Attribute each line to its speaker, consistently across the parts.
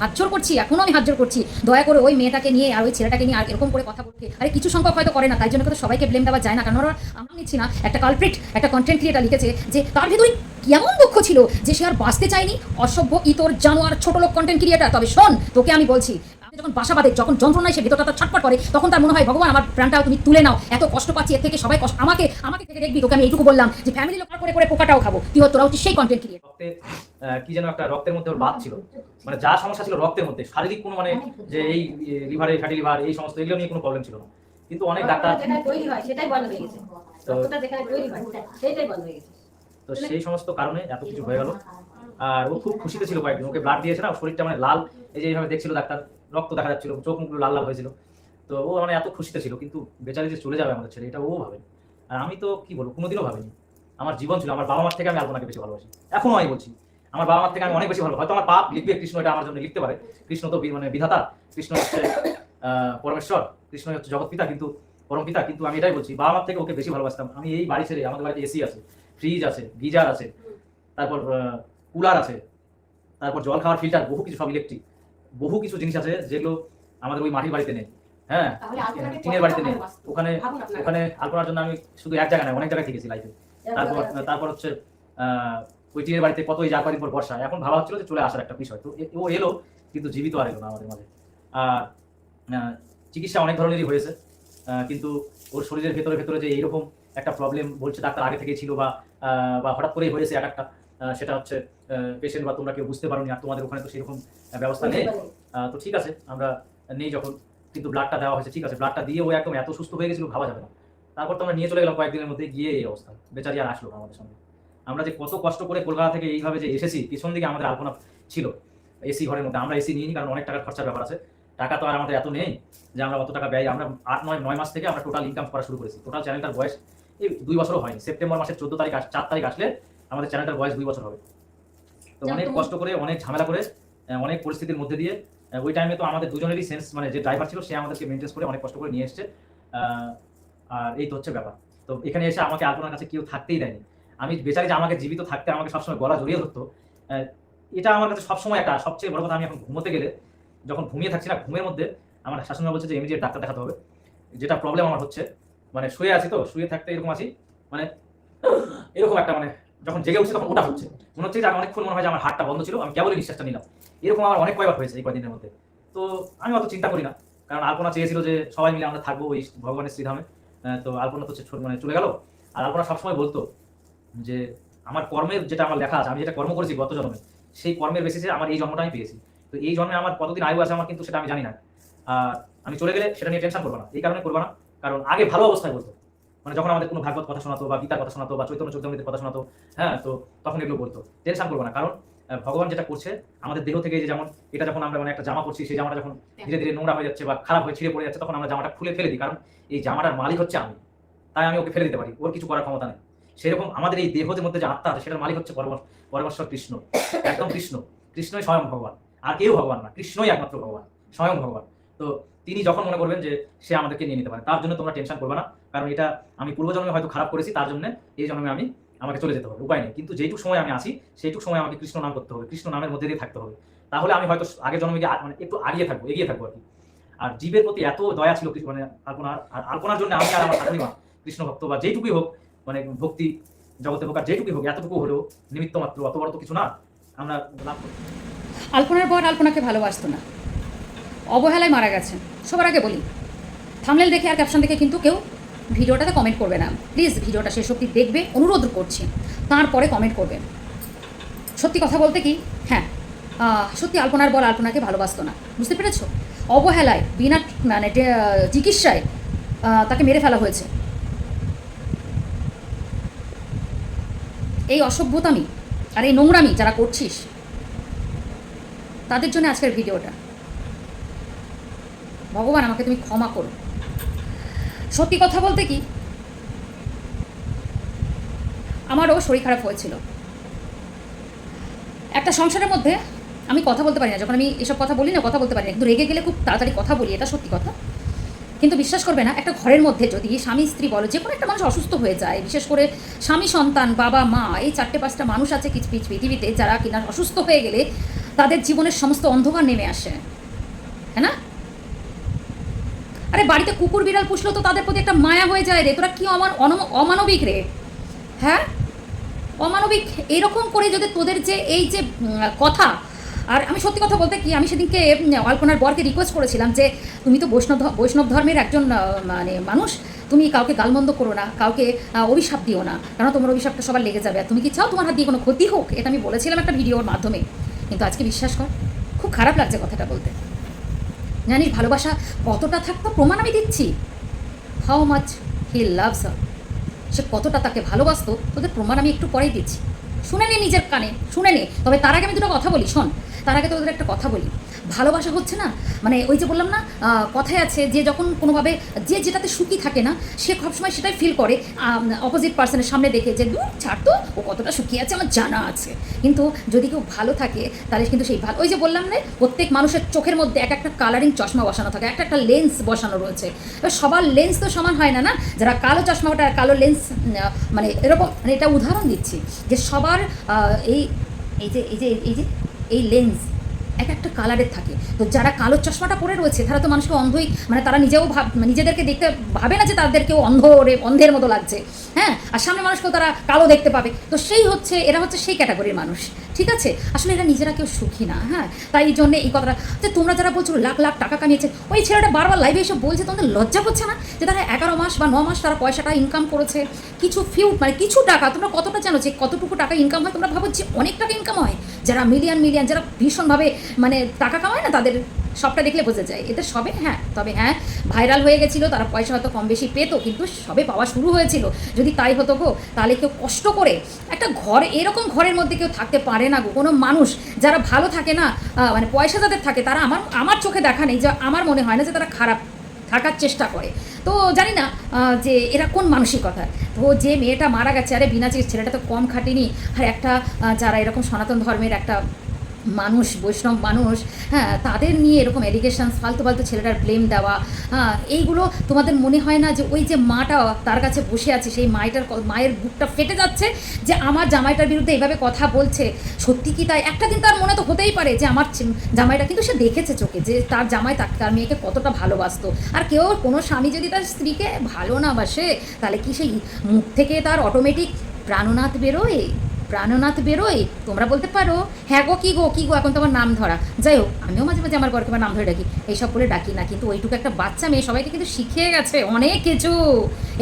Speaker 1: হাত জোর করছি, এখনও আমি হাতজোর করছি। দয়া করে ওই মেয়েটাকে নিয়ে আর ওই ছেলেটাকে নিয়ে আর এরকম করে কথা বলতে। আরে কিছু সংখ্যক হয়তো করে না, তাই জন্য কিন্তু সবাইকে ব্লেম দেওয়া যায় না। কারণ ওরা আমরা নিচ্ছি না, একটা কালপ্রিট একটা কন্টেন্ট ক্রিয়েটার লিখেছে যে তার ভেতরে কেমন দুঃখ ছিল যে সে আর বাঁচতে চায়নি? অসভ্য, ইতর, জানোয়ার, ছোট লোক কন্টেন্ট ক্রিয়েটার তবে শোন, তোকে আমি বলছি যখন বাসা বাঁধে যখন যন্ত্রণায় সে ভেতরটা তার ছটপট করে তখন তার মনে হয় ভগবান আমার প্রাণটাও তুমি তুলে নাও। এত কষ্ট পাচ্ছি এর থেকে সবাই কষ্ট আমাকে আমাকে থেকে দেখবি তোকে আমি এইটুকু বললাম যে ফ্যামিলি লোক করে করে পোকাটাও খাব। তুই হতো তোরা হচ্ছে সেই কন্টেন্ট
Speaker 2: আহ, কি যেন একটা রক্তের মধ্যে ওর বাদ ছিল। মানে যা সমস্যা ছিল রক্তের মধ্যে শারীরিক কোনো মানে যে এই লিভারে ফ্যাটি লিভার এই সমস্ত এগুলো নিয়ে কোনো প্রবলেম ছিল না। কিন্তু অনেক ডাক্তার
Speaker 3: তৈরি হয় সেটাই বন্ধ হয়ে গেছে। রক্তটা যেখানে তৈরি হয় সেটাই বন্ধ হয়ে গেছে।
Speaker 2: তো সেই সমস্ত কারণে এত কিছু হয়ে গেল। আর ও খুব খুশিতে ছিল কয়েকদিন। ওকে ব্লাড দিয়েছে না শরীরটা মানে লাল। এই যে এইভাবে দেখছিল ডাক্তার। রক্ত দেখা যাচ্ছিল, চোখ মুখগুলো লাল লাল হয়েছিল। তো ও মানে এত খুশিতে ছিল, কিন্তু বেচারি যে চলে যাবে আমাদের ছেলে, এটা ও ভাবে আর আমি তো কি বলব, কোনোদিনও ভাবিনি। আমার জীবন ছিল, আমার বাবা মার থেকে আমি আলপনাকে বেশি ভালোবাসি। এখনও আমি বলছি, আমার বাবা মার থেকে আমি অনেক বেশি ভালো হয়তো আমার পাপ লিখবে, কৃষ্ণ এটা আমার জন্য লিখতে পারে। কৃষ্ণ তো মানে বিধাতা, কৃষ্ণ হচ্ছে পরমেশ্বর, কৃষ্ণ হচ্ছে জগৎ পিতা কিন্তু পরম পিতা কিন্তু আমি এটাই বলছি বাবা মার থেকে ওকে বেশি ভালোবাসতাম। আমি এই বাড়ি ছেড়ে, আমাদের বাড়িতে এসি আছে ফ্রিজ আছে, গিজার আছে, তারপর কুলার আছে, তারপর জল খাওয়ার ফিল্টার বহু কিছু সব ইলেকট্রিক বহু কিছু জিনিস আছে যেগুলো আমাদের ওই মাটির বাড়িতে নেই। হ্যাঁ? টিনের বাড়িতে নেই। ওখানে। ওখানে আলপনার জন্য আমি শুধু এক জায়গায় নয় অনেক জায়গায় থেকেছি লাইফে তারপর তারপর হচ্ছে আহ, ওই টিনের বাড়িতে কত এই চার পর বর্ষা। এখন ভাবা হচ্ছিল যে চলে আসার একটা বিষয়। তো ও এলো কিন্তু জীবিত আর এলো না আমাদের মাঝে। আর আহ, চিকিৎসা অনেক ধরনেরই হয়েছে। আহ, কিন্তু ওর শরীরের ভেতরে ভেতরে যে এইরকম একটা প্রবলেম বলছে ডাক্তার আগে থেকেই ছিল বা আহ, বা হঠাৎ করেই হয়েছে এক একটা। সেটা হচ্ছে পেশেন্ট বা তোমরা কেউ বুঝতে পারোনি আর তোমাদের ওখানে তো সেরকম ব্যবস্থা নেই। তো ঠিক আছে আমরা নেই যখন কিন্তু ব্লাডটা দেওয়া হয়েছে ঠিক আছে ব্লাডটা দিয়ে ও একদম এত সুস্থ হয়ে গেছিল ভাবা যাবে না। তারপর তো আমরা নিয়ে চলে গেলাম কয়েকদিনের মধ্যে গিয়ে এই অবস্থা। বেচারি আর আসলো আমাদের সঙ্গে। আমরা যে কত কষ্ট করে কলকাতা থেকে এইভাবে যে এসেছি পিছন দিকে আমাদের আলপনা ছিল এসি ঘরের মধ্যে। আমরা এসি নিইনি কারণ অনেক টাকার খরচার ব্যাপার আছে। টাকা তো আর আমাদের এত নেই যে আমরা অত টাকা ব্যয় আমরা আট নয় নয় মাস থেকে আমরা টোটাল ইনকাম করা শুরু করেছি। টোটাল চ্যানেলটার বয়স এই দুই বছরও হয়নি। সেপ্টেম্বর মাসের চোদ্দ তারিখ চার তারিখ আসলে আমাদের চ্যানেলটার বয়স দুই বছর হবে। তো অনেক কষ্ট করে অনেক ঝামেলা করে অনেক পরিস্থিতির মধ্যে দিয়ে ওই টাইমে তো আমাদের দুজনেরই সেন্স মানে যে ড্রাইভার ছিল সে আমাদেরকে মেনটেন্স করে অনেক কষ্ট করে নিয়ে এসছে। আর এই তো হচ্ছে ব্যাপার। তো এখানে এসে আমাকে আলপনার কাছে কেউ থাকতেই দেয়নি। আমি বেচারি যে আমাকে জীবিত থাকতে আমাকে সবসময় গলা জড়িয়ে ধরতো এটা আমার কাছে সবসময় একটা সবচেয়ে বড় কথা আমি এখন ঘুমোতে গেলে যখন ঘুমিয়ে থাকছি না ঘুমের মধ্যে আমার শাশুড়ি বলছে যে ইমিডিয়েট ডাক্তার দেখাতে হবে। যেটা প্রবলেম আমার হচ্ছে মানে শুয়ে আছি তো শুয়ে থাকতে এরকম আছি মানে এরকম একটা মানে যখন জেগে উঠছে তখন ওটা হচ্ছে। মনে হচ্ছে যে আমি অনেকক্ষণ মনে হয় যে আমার হাতটা বন্ধ ছিল, আমি কেবলই নিঃশ্বাসটা নিলাম। এরকম আমার অনেক কয়বার হয়েছে এই কয়দিনের মধ্যে। তো আমি অত চিন্তা করি না। কারণ আলপনা চেয়েছিল যে সবাই মিলে আমরা থাকব ওই ভগবানের শ্রীধামে। তো আলপনা তো মানে চলে গেল। আর আলপনা সবসময় বলতো যে আমার কর্মের যেটা আমার লেখা আছে, আমি যেটা কর্ম করেছি গত জন্মে, সেই কর্মের বেসিসে আমার এই জন্মটা আমি পেয়েছি। তো এই জন্মে আমার কতদিন আয়ু আছে আমার কিন্তু সেটা আমি জানি না। আর আমি চলে গেলে সেটা নিয়ে টেনশন করব না। এই কারণে করব না। কারণ আগে ভালো অবস্থায় বলতো। মানে যখন আমাদের কোনো ভাগবত কথা শোনাতো বা গীতার কথা শোনাতো বা চৈতন্য চৈতন্যদের কথা শোনাতো হ্যাঁ তো তখন এগুলো বলতো। টেনশন করব না কারণ ভগবান যেটা করছে আমাদের দেহ থেকে যে যেমন এটা যখন আমরা মানে একটা জামা পরছি সেই জামাটা যখন ধীরে ধীরে নোংরা হয়ে যাচ্ছে বা খারাপ হয়ে ছিঁড়ে পড়ে যাচ্ছে তখন আমরা জামাটা খুলে ফেলে দিই কারণ এই জামাটার মালিক হচ্ছে আমি। তাই আমি ওকে ফেলে দিতে পারি ওর কিছু করার ক্ষমতা নেই। সেরকম আমাদের এই দেহের মধ্যে যে আত্মা আছে সেটার মালিক হচ্ছে পরমেশ্বর কৃষ্ণ একদম কৃষ্ণ। কৃষ্ণই স্বয়ং ভগবান আর কেউ ভগবান না কৃষ্ণই একমাত্র ভগবান স্বয়ং ভগবান। তো তিনি যখন মনে করবেন যে সে আমাদেরকে নিয়ে নিতে পারে, তার জন্য তোমরা টেনশন করবে না। কারণ এটা আমি পূর্বজন্মে হয়তো খারাপ করেছি, তার জন্য এই জন্মে আমি আমাকে চলে যেতে হবে, উপায় নেই। কিন্তু যেটুকু সময় আমি আসি সেইটুকু সময় আমাকে কৃষ্ণ নাম করতে হবে, কৃষ্ণ নামের মধ্যে দিয়ে থাকতে হবে। তাহলে আমি হয়তো আগের জন্মে গিয়ে মানে একটু আগিয়ে থাকব, এগিয়ে থাকব আর কি আর জীবের প্রতি এত দয়া ছিল মানে আলপনার আর আলপনার জন্য আমি আর আমার শাশুড়ি মা, কৃষ্ণ ভক্ত বা যেটুকুই হোক মানে ভক্তি জগতে হোক আর যেটুকুই হোক, এতটুকু হলেও নিমিত্ত মাত্র অত বড় তো কিছু না। আমরা লাভ করি।
Speaker 1: আলপনার বর আলপনাকে ভালোবাসতো না। অবহেলায় মারা গেছেন। সবার আগে বলি থামলেল দেখে আর ক্যাপশন দেখে কিন্তু কেউ ভিডিওটাতে কমেন্ট করবে না। প্লিজ ভিডিওটা শেষ অব্দি দেখবে, অনুরোধ করছি। তারপরে কমেন্ট করবে। সত্যি কথা বলতে কি হ্যাঁ সত্যি আলপনার বল আলপনাকে ভালোবাসতো না। বুঝতে পেরেছ? অবহেলায়, বিনা মানে চিকিৎসায় তাকে মেরে ফেলা হয়েছে। এই অসভ্যতামি আর এই নোংরামি যারা করছিস, তাদের জন্য আজকের ভিডিওটা। ভগবান, আমাকে তুমি ক্ষমা করো। সত্যি কথা বলতে কি, আমারও শরীর খারাপ হয়েছিল। একটা সংসারের মধ্যে আমি কথা বলতে পারি না, যখন আমি এসব কথা বলি না, কথা বলতে পারি না। কিন্তু রেগে গেলে খুব তাড়াতাড়ি কথা বলি, এটা সত্যি কথা। কিন্তু বিশ্বাস করবে না, একটা ঘরের মধ্যে যদি স্বামী, স্ত্রী বলো, যে কোনো একটা মানুষ অসুস্থ হয়ে যায়, বিশেষ করে স্বামী, সন্তান, বাবা, মা, এই চারটে, পাঁচটা মানুষ আছে কিছু পিছ পৃথিবীতে যারা কিনা অসুস্থ হয়ে গেলে তাদের জীবনের সমস্ত অন্ধকার নেমে আসে। হ্যাঁ না? আরে বাড়িতে কুকুর বিড়াল পুষলো তো তাদের প্রতি একটা মায়া হয়ে যায় রে। তোরা কি অনম- অমানবিক রে? হ্যাঁ? অমানবিক এরকম করে যদি তোদের যে এই যে কথা, আর আমি সত্যি কথা বলতে কি, আমি সেদিনকে অল্পনার বরকে রিকোয়েস্ট করেছিলাম যে, তুমি তো বৈষ্ণব বৈষ্ণব ধর্মের একজন মানে মানুষ, তুমি কাউকে গালমন্দ করো না, কাউকে অভিশাপ দিও না কারণ তোমার অভিশাপটা সবার লেগে যাবে। আর তুমি কি চাও তোমার হাত দিয়ে কোনো ক্ষতি হোক? এটা আমি বলেছিলাম একটা ভিডিওর মাধ্যমে। কিন্তু আজকে বিশ্বাস কর, খুব খারাপ লাগছে কথাটা বলতে। জানিস ভালোবাসা কতটা থাকতো প্রমাণ আমি দিচ্ছি। হাউ মাচ হি লাভস আর সে কতটা তাকে ভালোবাসতো তোদের প্রমাণ আমি একটু পরেই দিচ্ছি। শুনে নে নিজের কানে, শুনে নে। তবে তার আগে আমি দুটো কথা বলি, শোন। তার আগে তোদের একটা কথা বলি। ভালোবাসা হচ্ছে না মানে ওই যে বললাম না কথায় আছে যে যখন কোনোভাবে যে যেটাতে সুখী থাকে না, সে সবসময় সেটাই ফিল করে অপোজিট পার্সনের সামনে দেখে যে দূর ছাড় তো, ও কতটা সুখী আছে, আমার জানা আছে। কিন্তু যদি কেউ ভালো থাকে, তাহলে কিন্তু সেই ভালো, ওই যে বললাম না, প্রত্যেক মানুষের চোখের মধ্যে এক একটা কালারিং চশমা বসানো থাকে একটা একটা লেন্স বসানো রয়েছে। এবার সবার লেন্স তো সমান হয় না না, যারা কালো চশমা ওটা কালো লেন্স মানে এরকম মানে এটা উদাহরণ দিচ্ছি যে সবার এই এই যে এই যে এই যে এই লেন্স এক একটা কালারের থাকে। তো যারা কালো চশমাটা পরে রয়েছে, তারা তো মানুষকে অন্ধই মানে তারা নিজেও ভাব, নিজেদেরকে দেখতে ভাবে না যে তাদেরকেও অন্ধ রে, অন্ধের মতো লাগছে। হ্যাঁ? আর সামনে মানুষকেও তারা কালো দেখতে পাবে। তো সেই হচ্ছে, এরা হচ্ছে সেই ক্যাটাগরির মানুষ। ঠিক আছে? আসলে এরা নিজেরা কেউ সুখী না হ্যাঁ? তাই এই জন্যে এই কথাটা, যে তোমরা যারা বলছো লাখ লাখ টাকা কামিয়েছে, ওই ছেলেটা বারবার লাইভে এসে বলছে, তোমাদের লজ্জা করছে না? যে তারা এগারো মাস বা ন মাস তারা পয়সাটা ইনকাম করেছে। কিছু ফিউ মানে কিছু টাকা, তোমরা কতটা জানো যে কতটুকু টাকা ইনকাম হয়? তোমরা ভাবো যে অনেক টাকা ইনকাম হয়। যারা মিলিয়ন মিলিয়ন যারা ভীষণভাবে মানে টাকা কামায় না, তাদের সবটা দেখলে বোঝা যায়। এদের সবে হ্যাঁ তবে হ্যাঁ ভাইরাল হয়ে গেছিল, তারা পয়সা হয়তো কম বেশি পেতো, কিন্তু সবে পাওয়া শুরু হয়েছিল। যদি তাই হতো গো, তাহলে কেউ কষ্ট করে একটা ঘর, এরকম ঘরের মধ্যে কেউ থাকতে পারে না গো। কোনো মানুষ যারা ভালো থাকে না মানে পয়সা যাদের থাকে, তারা আমার আমার চোখে দেখা নেই, যে আমার মনে হয় না যে তারা খারাপ থাকার চেষ্টা করে। তো জানি না যে এরা কোন মানসিকতা। তো যে মেয়েটা মারা গেছে, আরে বিনা ছেলেটা তো কম খাটেনি। আর একটা যারা এরকম সনাতন ধর্মের একটা মানুষ, বৈষ্ণব মানুষ হ্যাঁ তাদের নিয়ে এরকম এলিগেশন ফালতু ফালতু ছেলেটার ব্লেম দেওয়া হ্যাঁ এইগুলো তোমাদের মনে হয় না যে ওই যে মাটা তার কাছে বসে আছে, সেই মায়েটার মায়ের বুকটা ফেটে যাচ্ছে যে আমার জামাইটার বিরুদ্ধে এভাবে কথা বলছে? সত্যি কি তাই? একটা দিন তার মনে তো হতেই পারে যে আমার জামাইটা, কিন্তু সে দেখেছে চোখে যে তার জামাই তার তার মেয়েকে কতটা ভালোবাসতো। আর কেউ, কোনো স্বামী যদি তার স্ত্রীকে ভালো না বাসে, তাহলে কি সেই মুখ থেকে তার অটোমেটিক প্রাণনাথ বেরোয়? প্রাণনাথ বেরোয়? তোমরা বলতে পারো। হ্যাঁ গো, কি গো কি গো? এখন তোমার নাম ধরা। যাই হোক আমিও মাঝে মাঝে আমার বরকে নাম ধরে ডাকি এইসব বলে ডাকি না, কিন্তু ওইটুকু একটা বাচ্চা মেয়ে সবাইকে কিন্তু শিখিয়ে গেছে অনেক কিছু।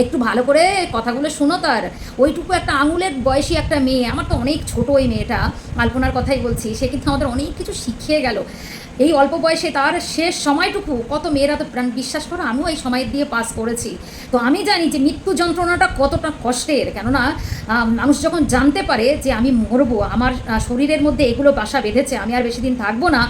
Speaker 1: একটু ভালো করে কথাগুলো শুনো তার ওইটুকু একটা আঙুলের বয়সী একটা মেয়ে, আমার তো অনেক ছোট ওই মেয়েটা, আলপনার কথাই বলছি, সে কিন্তু আমাদের অনেক কিছু শিখিয়ে গেল। এই অল্প বয়সে তার শেষ সময়টুকু, কত মেয়েরা তো প্রাণ বিশ্বাস করো, আমিও এই সময় দিয়ে পাস করেছি। তো আমি জানি যে মৃত্যু যন্ত্রণাটা কতটা কষ্টের, কেননা মানুষ যখন জানতে পারে যে আমি মরবো, আমার শরীরের মধ্যে এগুলো বাসা বেঁধেছে, আমি আর বেশি দিন থাকব না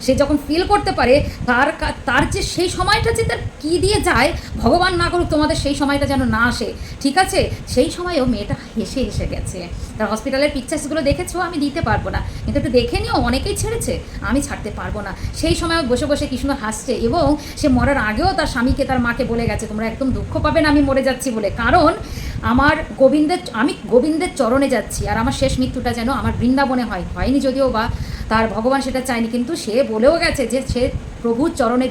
Speaker 1: সে যখন ফিল করতে পারে, তার তার যে সেই সময়টা যে তার কী দিয়ে যায়, ভগবান না করুক তোমাদের সেই সময়টা যেন না আসে। ঠিক আছে? সেই সময়ও মেয়েটা হেসে হেসে গেছে। তার হসপিটালের পিকচার্সগুলো দেখেছ? আমি দিতে পারব না। কিন্তু একটু দেখে নিও, অনেকেই ছেড়েছে। আমি ছাড়তে পারব না। সেই সময় বসে বসে কৃষ্ণ হাসছে এবং সে মরার আগেও তার স্বামীকে, তার মাকে বলে গেছে, তোমরা একদম দুঃখ পাবে না, আমি মরে যাচ্ছি বলে। কারণ আমার গোবিন্দের, আমি গোবিন্দের চরণে যাচ্ছি, আর আমার শেষ মৃত্যুটা যেন আমার বৃন্দাবনে হয়। হয়নি যদিও বা তার ভগবান সেটা চায়নি, কিন্তু সে বলেও গেছে যে সে প্রভুর চরণে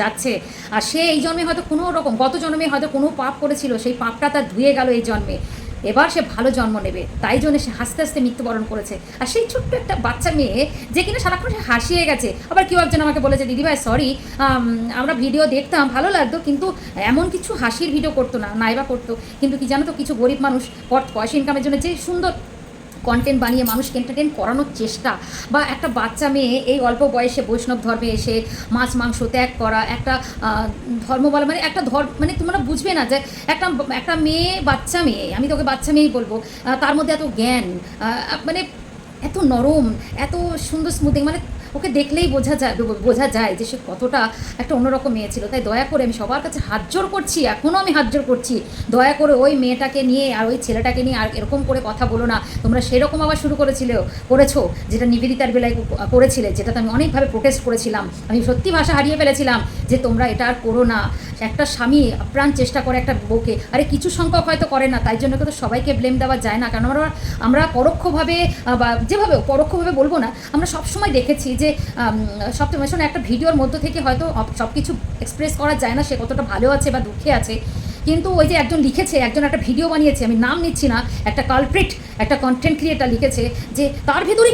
Speaker 1: যাচ্ছে। আর সে এই জন্মে হয়তো কোনো রকম, গত জন্মে হয়তো কোনো পাপ করেছিল, সেই পাপটা তার ধুয়ে গেল এই জন্মে। এবার সে ভালো জন্ম নেবে, তাই জন্য সে হাসতে হাসতে মৃত্যুবরণ করেছে। আর সেই ছোট্ট একটা বাচ্চা মেয়ে, যে কিনা সারাক্ষণ সে হাসিয়ে গেছে। আবার কেউ একজন আমাকে বলেছে দিদিভাই সরি আমরা ভিডিও দেখতাম, ভালো লাগতো, কিন্তু এমন কিছু হাসির ভিডিও করতো না, নাইবা করতো। কিন্তু কি জানো তো, কিছু গরিব মানুষ পয়সা ইনকামের জন্য যে সুন্দর কন্টেন্ট বানিয়ে মানুষকে এন্টারটেন করানোর চেষ্টা। বা একটা বাচ্চা মেয়ে এই অল্প বয়সে বৈষ্ণব ধর্মে এসে মাছ, মাংস ত্যাগ করা, একটা ধর্ম বলা মানে একটা ধর্ম মানে তোমরা বুঝবে না যে একটা একটা মেয়ে, বাচ্চা মেয়ে, আমি তোকে বাচ্চা মেয়েই বলব তার মধ্যে এত জ্ঞান মানে এত নরম, এত সুন্দর স্মুদিং মানে ওকে দেখলেই বোঝা যায় বোঝা যায় যে সে কতটা একটা অন্যরকম মেয়ে ছিল। তাই দয়া করে আমি সবার কাছে হাত জোর করছি এখনও আমি হাত জোর করছি। দয়া করে ওই মেয়েটাকে নিয়ে আর ওই ছেলেটাকে নিয়ে আর এরকম করে কথা বলো না। তোমরা সেরকম আবার শুরু করেছিলে, করেছ, যেটা নিবেদিতার বেলায় করেছিলে, যেটাতে আমি অনেকভাবে প্রোটেস্ট করেছিলাম। আমি সত্যি ভাষা হারিয়ে ফেলেছিলাম যে তোমরা এটা আর করো না। একটা স্বামী আপ্রাণ চেষ্টা করে একটা বউকে। আরে কিছু সংখ্যক হয়তো করে না, তাই জন্য কিন্তু সবাইকে ব্লেম দেওয়া যায় না। কারণ আমরা আমরা পরোক্ষভাবে বা যেভাবে, পরোক্ষভাবে বলব না, আমরা সবসময় দেখেছি যে আম, শোনো একটা ভিডিওর মধ্য থেকে হয়তো সব কিছু এক্সপ্রেস করা যায় না সে কতটা ভালো আছে বা দুঃখে আছে। কিন্তু ওই যে একজন লিখেছে একজন একটা ভিডিও বানিয়েছে আমি নাম নিচ্ছি না একটা কালপ্রিট একটা কন্টেন্ট ক্রিয়েটার লিখেছে যে তার ভেতরে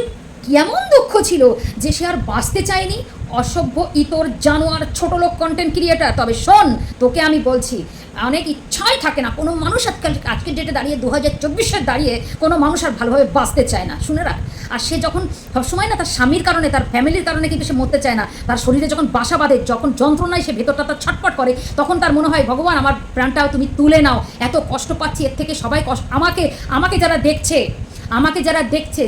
Speaker 1: কেমন দুঃখ ছিল যে সে আর বাঁচতে চায়নি অসভ্য ইতর জানোয়ার ছোট লোক কন্টেন্ট ক্রিয়েটার তবে শোন তোকে আমি বলছি অনেক ইচ্ছাই থাকে না কোনো মানুষ আজকাল আজকের ডেটে দাঁড়িয়ে দু হাজার চব্বিশের দাঁড়িয়ে কোনো মানুষ আর ভালোভাবে বাঁচতে চায় না। শুনে রাখ আর সে যখন সবসময় না তার স্বামীর কারণে, তার ফ্যামিলির কারণে কিন্তু সে মরতে চায় না, তার শরীরে যখন বাসা বাঁধে, যখন যন্ত্রণায় সে ভেতরটা তার ছটপট করে, তখন তার মনে হয়, ভগবান, আমার প্রাণটাও তুমি তুলে নাও, এত কষ্ট পাচ্ছি, এর থেকে সবাই কষ্ট আমাকে আমাকে যারা দেখছে, আমাকে যারা দেখছে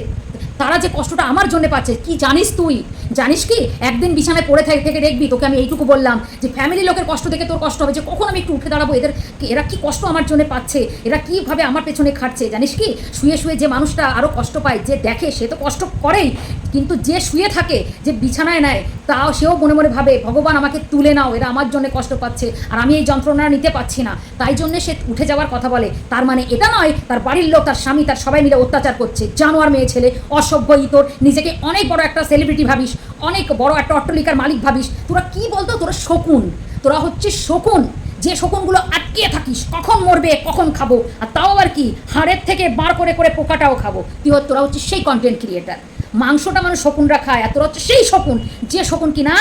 Speaker 1: তারা যে কষ্টটা আমার জন্য পাচ্ছে, কি জানিস তুই? জানিস কি? একদিন বিছানায় পড়ে থেকে দেখবি, তোকে আমি এইটুকু বললাম যে ফ্যামিলি লোকের কষ্ট দেখে তোর কষ্ট হবে, যে কখন আমি একটু উঠে দাঁড়াবো, এদের এরা কি কষ্ট আমার জন্য পাচ্ছে, এরা কীভাবে আমার পেছনে খাটছে, জানিস কি? শুয়ে শুয়ে যে মানুষটা আরও কষ্ট পায়, যে দেখে, সে তো কষ্ট করেই, কিন্তু যে শুয়ে থাকে, যে বিছানায় নেয়, তাও সেও মনে মনে ভাবে, ভগবান আমাকে তুলে নাও, এরা আমার জন্য কষ্ট পাচ্ছে, আর আমি এই যন্ত্রণা নিতে পারছি না। তাই জন্য সে উঠে যাওয়ার কথা বলে। তার মানে এটা নয়, তার বাড়ির লোক, তার স্বামী, তার সবাই মিলে অত্যাচার করছে। জানোয়ার মেয়ে, ছেলে অসভ্য ইতর, নিজেকে অনেক বড় একটা সেলিব্রিটি ভাবিস, অনেক বড় একটা অট্টলিকার মালিক ভাবিস। তোরা কি বলতো? তোরা শকুন। তোরা হচ্ছে শকুন। যে শকুনগুলো আটকিয়ে থাকিস, কখন মরবে, কখন খাব? আর তাও আবার কি? হাড়ের থেকে বার করে করে পোকাটাও খাব। তুই তোরা হচ্ছে সেই কন্টেন্ট ক্রিয়েটার মাংসটা মানুষ শকুনরা খায়, আর তোরা হচ্ছে সেই শকুন। যে শকুন কিনা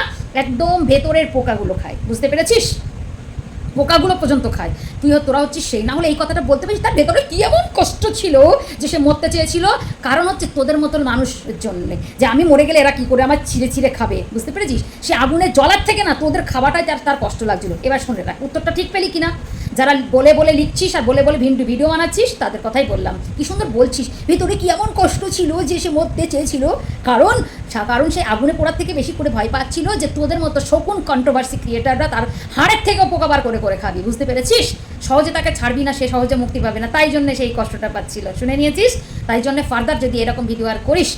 Speaker 1: একদম ভেতরের পোকাগুলো খায়। বুঝতে পেরেছিস? পোকাগুলো পর্যন্ত খায়। তুই তোরা হচ্ছিস সেই। না হলে এই কথাটা বলতে পারিস, তার ভেতরে কী এমন কষ্ট ছিল যে সে মরতে চেয়েছিল? কারণ হচ্ছে তোদের মতন মানুষের জন্যে। যে আমি মরে গেলে এরা কী করে আমার ছিঁড়ে ছিঁড়ে খাবে? বুঝতে পেরেছিস? সে আগুনে জ্বলার থেকে না তোদের খাওয়াটাই তার তার কষ্ট লাগছিল। এবার শুনে রাখ, উত্তরটা ঠিক পেলি কিনা? যারা বলে বলে লিখছিস আর বলে বলে ভিডিও ভিডিও বানাচ্ছিস, তাদের কথাই বললাম। কি সুন্দর বলছিস। ভেতরে কি এমন কষ্ট ছিল যে সে মরতে চেয়েছিল? কারণ কারণ সে আগুনে পোড়ার থেকে বেশি করে ভয় পাচ্ছিল যে তোদের মতো শকুন কন্ট্রোভার্সি ক্রিয়েটাররা তার হাড়ের থেকেও পোকাবার করে করে খাবি। বুঝতে পেরেছিস? সহজে তাকে ছাড়বি না, সে সহজে মুক্তি পাবে না। তাই জন্য সেই কষ্টটা পাচ্ছিল। শুনে নিয়েছিস? তাই জন্য ফার্দার যদি এরকম ভিডিও আর করিস,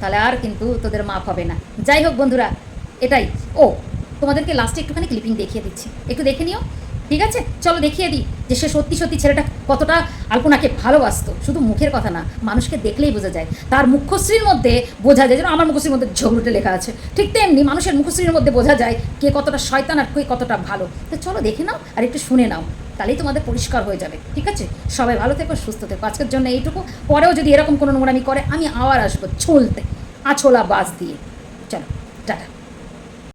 Speaker 1: তাহলে আর কিন্তু তোদের মাফ হবে না। যাই হোক বন্ধুরা, এটাই। ও, তোমাদেরকে লাস্টে একটুখানি ক্লিপিং দেখিয়ে দিচ্ছি। একটু দেখে নিও। ঠিক আছে? চলো দেখিয়ে দিই যে সে সত্যি সত্যি ছেলেটা কতটা আলপনাকে ভালোবাসতো। শুধু মুখের কথা না, মানুষকে দেখলেই বোঝা যায়। তার মুখশ্রীর মধ্যে বোঝা যায়, যেন আমার মুখশ্রীর মধ্যে ঝগড়ুটে লেখা আছে। ঠিক তেমনি মানুষের মুখশ্রীর মধ্যে বোঝা যায় কে কতটা শয়তান আর কে কতটা ভালো। তো চলো দেখে নাও আর একটু শুনে নাও, তাহলেই তোমাদের পরিষ্কার হয়ে যাবে। ঠিক আছে? সবাই ভালো থেকো, সুস্থ থেকো। আজকের জন্য এইটুকু। পরেও যদি এরকম কোনো নোংরামি করে, আমি আবার আসব চলতে আছোলা বাস দিয়ে। চলো।